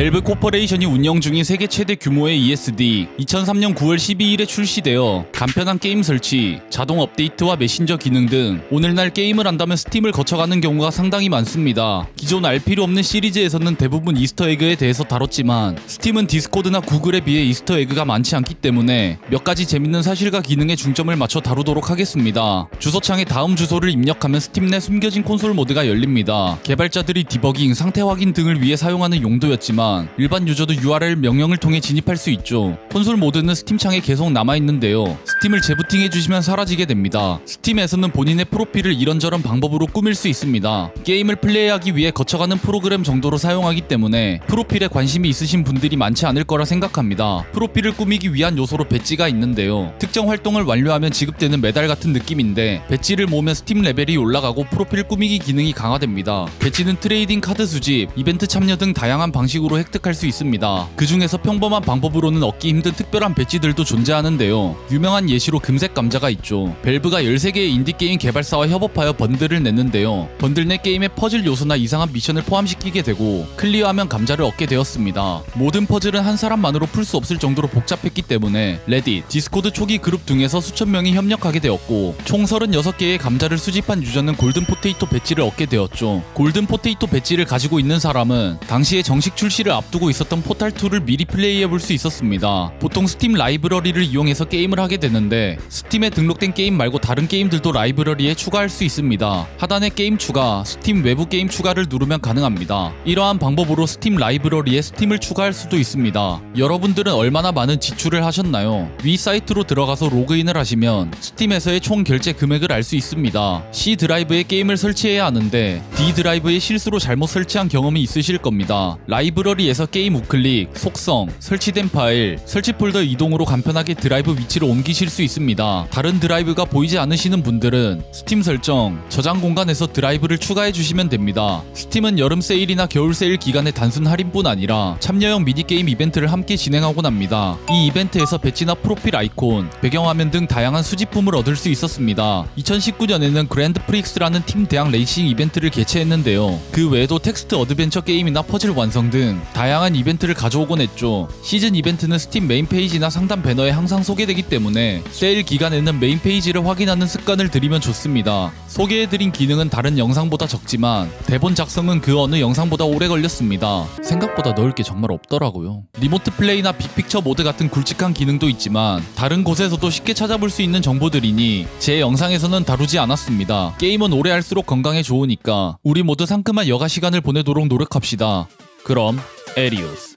벨브 코퍼레이션이 운영 중인 세계 최대 규모의 ESD 2003년 9월 12일에 출시되어 간편한 게임 설치, 자동 업데이트와 메신저 기능 등 오늘날 게임을 한다면 스팀을 거쳐가는 경우가 상당히 많습니다. 기존 알 필요 없는 시리즈에서는 대부분 이스터에그에 대해서 다뤘지만 스팀은 디스코드나 구글에 비해 이스터에그가 많지 않기 때문에 몇 가지 재밌는 사실과 기능에 중점을 맞춰 다루도록 하겠습니다. 주소창에 다음 주소를 입력하면 스팀 내 숨겨진 콘솔 모드가 열립니다. 개발자들이 디버깅, 상태 확인 등을 위해 사용하는 용도였지만 일반 유저도 URL 명령을 통해 진입할 수 있죠. 콘솔 모드는 스팀 창에 계속 남아 있는데요. 스팀을 재부팅 해 주시면 사라지게 됩니다. 스팀에서는 본인의 프로필을 이런저런 방법으로 꾸밀 수 있습니다. 게임을 플레이하기 위해 거쳐가는 프로그램 정도로 사용하기 때문에 프로필에 관심이 있으신 분들이 많지 않을 거라 생각합니다. 프로필을 꾸미기 위한 요소로 배지가 있는데요. 특정 활동을 완료하면 지급되는 메달 같은 느낌인데 배지를 모으면 스팀 레벨이 올라가고 프로필 꾸미기 기능이 강화됩니다. 배지는 트레이딩 카드 수집, 이벤트 참여 등 다양한 방식으로 획득할 수 있습니다. 그 중에서 평범한 방법으로는 얻기 힘든 특별한 배지들도 존재하는데요. 유명한 예시로 금색 감자가 있죠. 벨브가 13개의 인디게임 개발사와 협업하여 번들을 냈는데요. 번들 내 게임에 퍼즐 요소나 이상한 미션을 포함시키게 되고 클리어하면 감자를 얻게 되었습니다. 모든 퍼즐은 한 사람만으로 풀 수 없을 정도로 복잡했기 때문에 레딧, 디스코드 초기 그룹 등에서 수천 명이 협력하게 되었고 총 36개의 감자를 수집한 유저는 골든 포테이토 배지를 얻게 되었죠. 골든 포테이토 배지를 가지고 있는 사람은 당시에 정식 출시 를 앞두고 있었던 포탈2를 미리 플레이해 볼 수 있었습니다. 보통 스팀 라이브러리를 이용해서 게임을 하게 되는데 스팀에 등록된 게임 말고 다른 게임들도 라이브러리에 추가할 수 있습니다. 하단에 게임 추가, 스팀 외부 게임 추가를 누르면 가능합니다. 이러한 방법으로 스팀 라이브러리에 스팀을 추가할 수도 있습니다. 여러분들은 얼마나 많은 지출을 하셨나요? 위 사이트로 들어가서 로그인을 하시면 스팀에서의 총 결제 금액을 알 수 있습니다. C 드라이브에 게임을 설치해야 하는데 D 드라이브에 실수로 잘못 설치한 경험이 있으실 겁니다. 라이브러 리에서 게임 우클릭, 속성, 설치된 파일, 설치 폴더 이동으로 간편하게 드라이브 위치를 옮기실 수 있습니다. 다른 드라이브가 보이지 않으시는 분들은 스팀 설정, 저장 공간에서 드라이브를 추가해 주시면 됩니다. 스팀은 여름 세일이나 겨울 세일 기간의 단순 할인뿐 아니라 참여형 미니게임 이벤트를 함께 진행하곤 합니다. 이 이벤트에서 배지나 프로필 아이콘, 배경화면 등 다양한 수집품을 얻을 수 있었습니다. 2019년에는 그랜드 프릭스라는 팀 대항 레이싱 이벤트를 개최했는데요. 그 외에도 텍스트 어드벤처 게임이나 퍼즐 완성 등 다양한 이벤트를 가져오곤 했죠. 시즌 이벤트는 스팀 메인 페이지나 상단 배너에 항상 소개되기 때문에 세일 기간에는 메인 페이지를 확인하는 습관을 들이면 좋습니다. 소개해드린 기능은 다른 영상보다 적지만 대본 작성은 그 어느 영상보다 오래 걸렸습니다. 생각보다 넣을 게 정말 없더라고요. 리모트 플레이나 빅픽처 모드 같은 굵직한 기능도 있지만 다른 곳에서도 쉽게 찾아볼 수 있는 정보들이니 제 영상에서는 다루지 않았습니다. 게임은 오래 할수록 건강에 좋으니까 우리 모두 상큼한 여가 시간을 보내도록 노력합시다. 그럼 에리오스